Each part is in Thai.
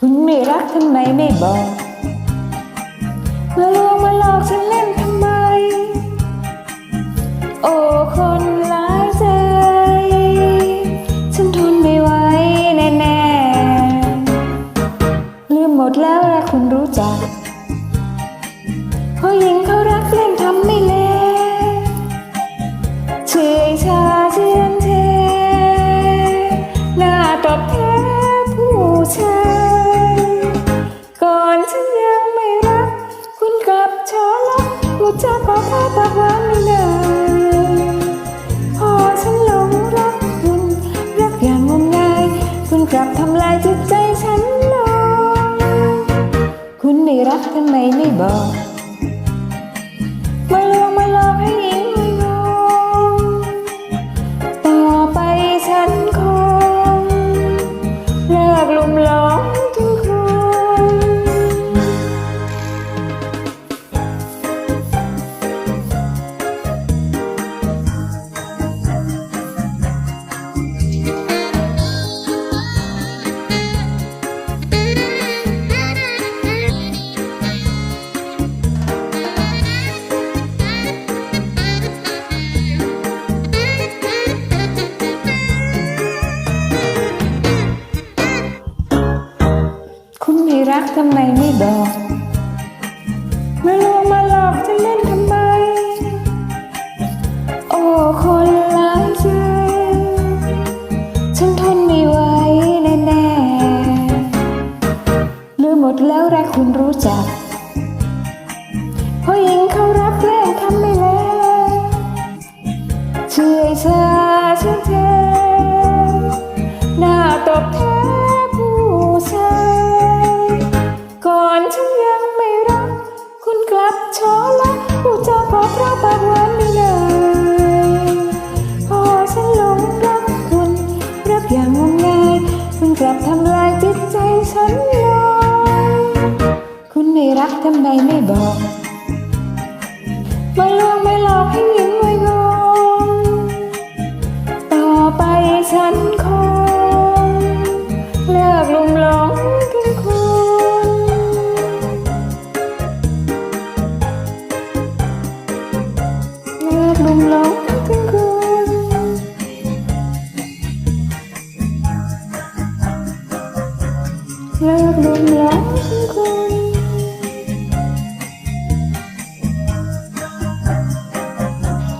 คุณไม่รักทำไมไม่บอก มาลวงมาหลอกฉันเล่นทำไม โอ้คนร้ายใจ ฉันทนไม่ไหวแน่ๆลืมหมดแล้วและคุณรู้จักผู้หญิงเขารักเล่นทำไม่ จาปากาปากหวานไม่นานพอฉันหลงรักคุณ รักอย่างงมงาย คุณกลับทำลายจิตใจฉันลงคุณไม่รักทำไมไม่บอก คุณไม่รักทำไมไม่บอก มาลวงมาหลอกจะเล่นทำไม โอ้คนร้ายใจฉันทนไม่ไหวแน่ๆลืมหมดแล้วรักคุณรู้จักผู้หญิงเขารักแกล้งทำไม่แล้วเชื่อชาเชื่อเธอหน้าตบแท้ผู้ พอฉันหลงรักคุณรักอย่างงมงายคุณกลับทำลายจิตใจฉันลงคุณไม่รักทำไมไม่บอก มาลวงไม่หลอกให้หญิงไว้งงต่อไปฉันคงเลิกลุ่มหลงถึง ลุ่มหลงถึงคุณเลิกลุ่มหลงถึงคุณ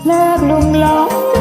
เลิกลุ่มหลง